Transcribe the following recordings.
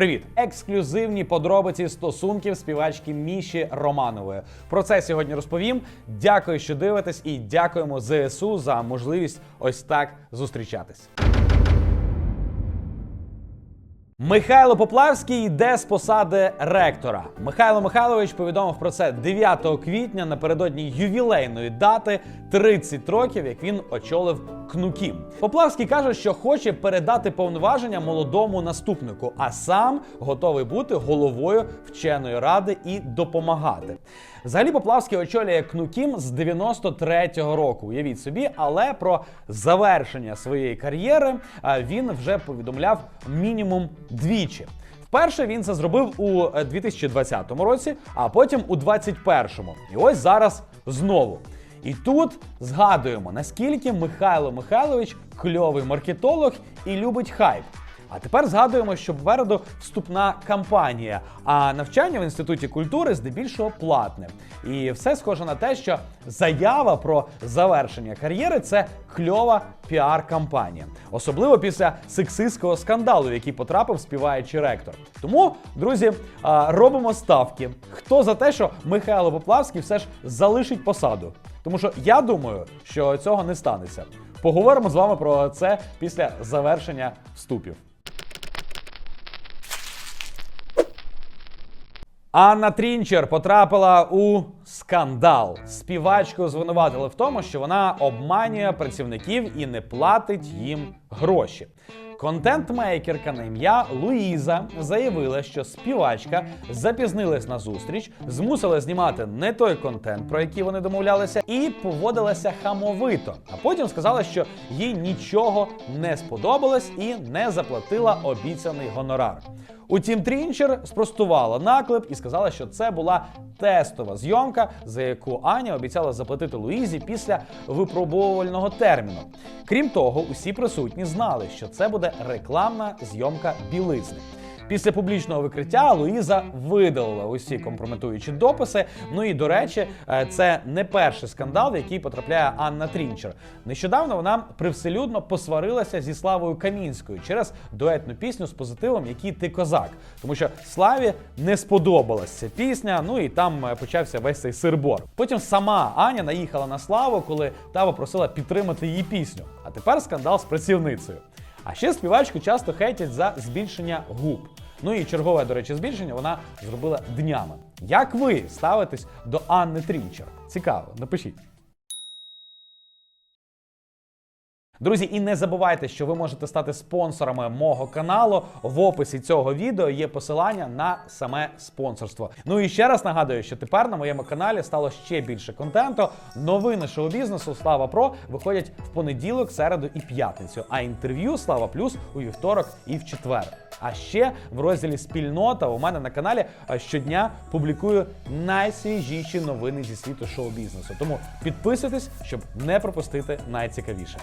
Привіт! Ексклюзивні подробиці стосунків співачки Міші Романової. Про це сьогодні розповім. Дякую, що дивитесь, і дякуємо ЗСУ за можливість ось так зустрічатись. Михайло Поплавський йде з посади ректора. Михайло Михайлович повідомив про це 9 квітня напередодні ювілейної дати 30 років, як він очолив КНУКІМ. Поплавський каже, що хоче передати повноваження молодому наступнику, а сам готовий бути головою вченої ради і допомагати. Взагалі Поплавський очолює КНУКІМ з 93-го року. Уявіть собі, але про завершення своєї кар'єри він вже повідомляв мінімум двічі. Вперше він це зробив у е, 2020 році, а потім у 2021. І ось зараз знову. І тут згадуємо, наскільки Михайло Михайлович кльовий маркетолог і любить хайп. А тепер згадуємо, що попереду вступна кампанія, а навчання в інституті культури здебільшого платне. І все схоже на те, що заява про завершення кар'єри це кльова піар-кампанія, особливо після сексистського скандалу, в який потрапив співаючий ректор. Тому, друзі, робимо ставки. Хто за те, що Михайло Поплавський все ж залишить посаду? Тому що я думаю, що цього не станеться. Поговоримо з вами про це після завершення вступів. Анна Трінчер потрапила у скандал. Співачку звинуватили в тому, що вона обманює працівників і не платить їм гроші. Контент-мейкерка на ім'я Луїза заявила, що співачка запізнилась на зустріч, змусила знімати не той контент, про який вони домовлялися, і поводилася хамовито. А потім сказала, що їй нічого не сподобалось і не заплатила обіцяний гонорар. Утім, Трінчер спростувала наклеп і сказала, що це була тестова зйомка, за яку Аня обіцяла заплатити Луїзі після випробовувального терміну. Крім того, усі присутні знали, що це буде рекламна зйомка білизни. Після публічного викриття Луїза видалила усі компрометуючі дописи. Ну і до речі, е, це не перший скандал, в який потрапляє Анна Трінчер. Нещодавно вона привселюдно посварилася зі Славою Камінською через дуетну пісню з позитивом, який ти козак. Тому що Славі не сподобалась ця пісня. Ну і там е, почався весь цей сирбор. Потім сама Аня наїхала на Славу, коли та попросила підтримати її пісню. А тепер скандал з працівницею. А ще співачку часто хейтять за збільшення губ. Ну і чергове, до речі, збільшення вона зробила днями. Як ви ставитесь до Анни Трінчер? Цікаво, напишіть. Друзі, і не забувайте, що ви можете стати спонсорами мого каналу. В описі цього відео є посилання на саме спонсорство. Ну і ще раз нагадую, що тепер на моєму каналі стало ще більше контенту. Новини шоу-бізнесу Слава Про виходять в понеділок, середу і п'ятницю. А інтерв'ю Слава Плюс у вівторок і в четвер. А ще в розділі Спільнота у мене на каналі щодня публікую найсвіжіші новини зі світу шоу-бізнесу. Тому підписуйтесь, щоб не пропустити найцікавіше.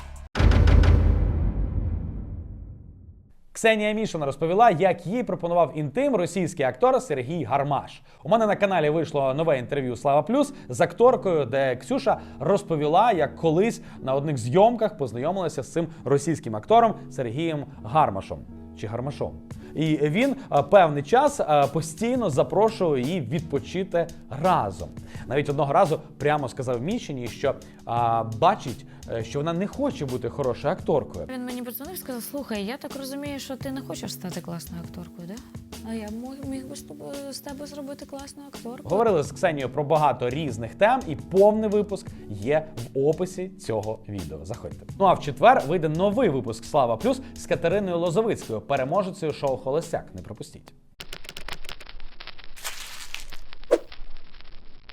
Ксенія Мішина розповіла, як їй пропонував інтим російський актор Сергій Гармаш. У мене на каналі вийшло нове інтерв'ю Слава Плюс з акторкою, де Ксюша розповіла, як колись на одних зйомках познайомилася з цим російським актором Сергієм Гармашом чи Гармашом. І він певний час постійно запрошував її відпочити разом. Навіть одного разу прямо сказав Мішині, що а, бачить, е, що вона не хоче бути хорошою акторкою. Він мені подзвонив сказав: слухай, я так розумію, що ти не хочеш стати класною акторкою, да? А я мог- міг би з тобою з тебе зробити класну акторку. Говорили з Ксенією про багато різних тем, і повний випуск є в описі цього відео. Заходьте. Ну а в четвер вийде новий випуск Слава Плюс з Катериною Лозовицькою, переможецею шоу Холостяк. Не пропустіть.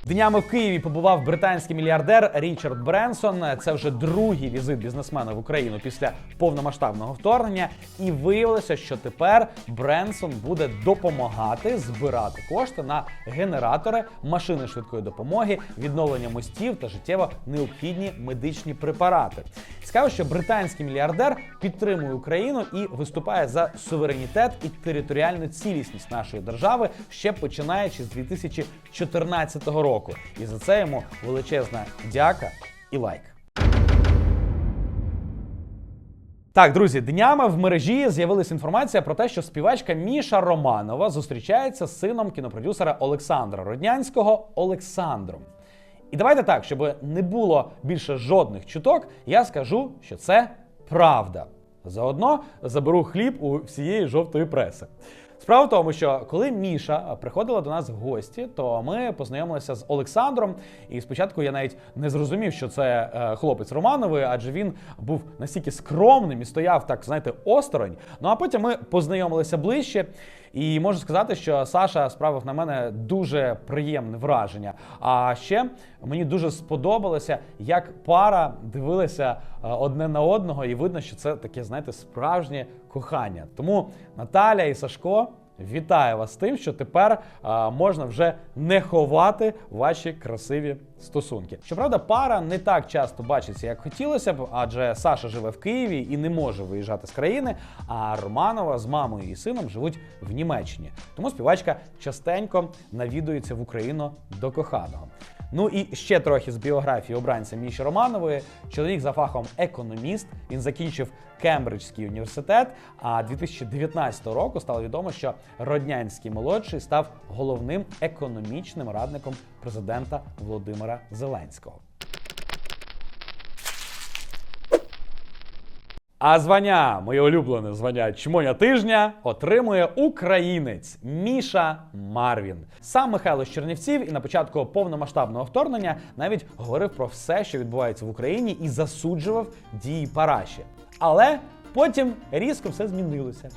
Днями в Києві побував британський мільярдер Річард Бренсон. Це вже другий візит бізнесмена в Україну після повномасштабного вторгнення. І виявилося, що тепер Бренсон буде допомагати збирати кошти на генератори, машини швидкої допомоги, відновлення мостів та життєво необхідні медичні препарати. Цікаво, що британський мільярдер підтримує Україну і виступає за суверенітет і територіальну цілісність нашої держави ще починаючи з 2014 року. І за це йому величезна дяка і лайк. Так, друзі, днями в мережі з'явилася інформація про те, що співачка Міша Романова зустрічається з сином кінопродюсера Олександра Роднянського Олександром. І давайте так, щоб не було більше жодних чуток, я скажу, що це правда. Заодно заберу хліб у всієї жовтої преси. Справа в тому, що коли Міша приходила до нас в гості, то ми познайомилися з Олександром. І спочатку я навіть не зрозумів, що це е, хлопець Романової, адже він був настільки скромним і стояв так, знаєте, осторонь. Ну а потім ми познайомилися ближче. І можу сказати, що Саша справив на мене дуже приємне враження. А ще мені дуже сподобалося, як пара дивилася е, одне на одного, і видно, що це таке, знаєте, справжнє кохання. Тому Наталя і Сашко. Вітаю вас з тим, що тепер а, можна вже не ховати ваші красиві стосунки. Щоправда, пара не так часто бачиться, як хотілося б, адже Саша живе в Києві і не може виїжджати з країни. А Романова з мамою і сином живуть в Німеччині. Тому співачка частенько навідується в Україну до коханого. Ну і ще трохи з біографії обранця Міші Романової. Чоловік за фахом економіст. Він закінчив Кембриджський університет. А 2019 року стало відомо, що Роднянський молодший став головним економічним радником президента Володимира Зеленського. А звання, моє улюблене звання чмоня тижня, отримує українець Міша Марвін. Сам Михайло з Чернівців і на початку повномасштабного вторгнення навіть говорив про все, що відбувається в Україні, і засуджував дії Параші. Але потім різко все змінилося.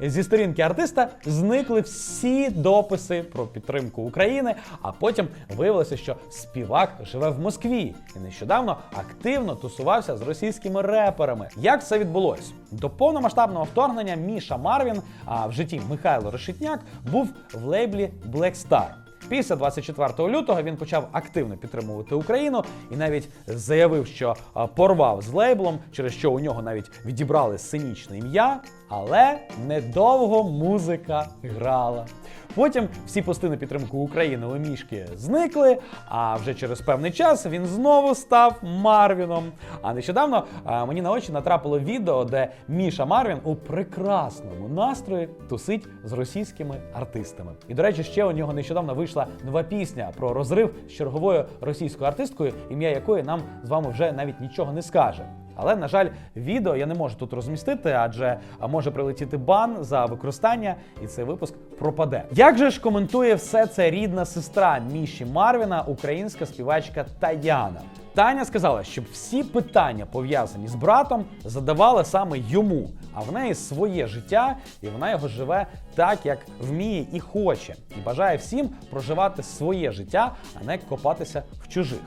Зі сторінки артиста зникли всі дописи про підтримку України, а потім виявилося, що співак живе в Москві і нещодавно активно тусувався з російськими реперами. Як це відбулось? До повномасштабного вторгнення Міша Марвін, а в житті Михайло Решетняк, був в лейблі Black Star. Після 24 лютого він почав активно підтримувати Україну і навіть заявив, що порвав з лейблом, через що у нього навіть відібрали синічне ім'я. Але недовго музика грала. Потім всі пости на підтримку України у мішки зникли. А вже через певний час він знову став Марвіном. А нещодавно а, мені на очі натрапило відео, де Міша Марвін у прекрасному настрої тусить з російськими артистами. І до речі, ще у нього нещодавно вийшла нова пісня про розрив з черговою російською артисткою, ім'я якої нам з вами вже навіть нічого не скаже. Але на жаль, відео я не можу тут розмістити, адже може прилетіти бан за використання, і цей випуск пропаде. Як же ж коментує все це рідна сестра Міші Марвіна, українська співачка Таяна? Таня сказала, щоб всі питання пов'язані з братом задавали саме йому, а в неї своє життя, і вона його живе так, як вміє і хоче, і бажає всім проживати своє життя, а не копатися в чужих.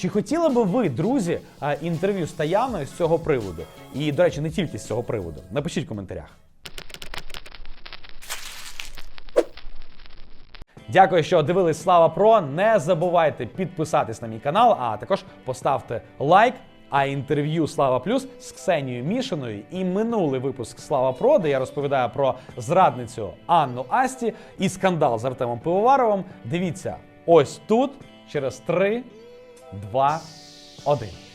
Чи хотіли би ви, друзі, інтерв'ю з Таяною з цього приводу? І, до речі, не тільки з цього приводу. Напишіть в коментарях. Дякую, що дивились Слава Про. Не забувайте підписатись на мій канал, а також поставте лайк. А інтерв'ю Слава Плюс з Ксенією Мішиною і минулий випуск Слава Про, де я розповідаю про зрадницю Анну Асті і скандал з Артемом Пивоваровим. Дивіться ось тут через 3, 2, 1.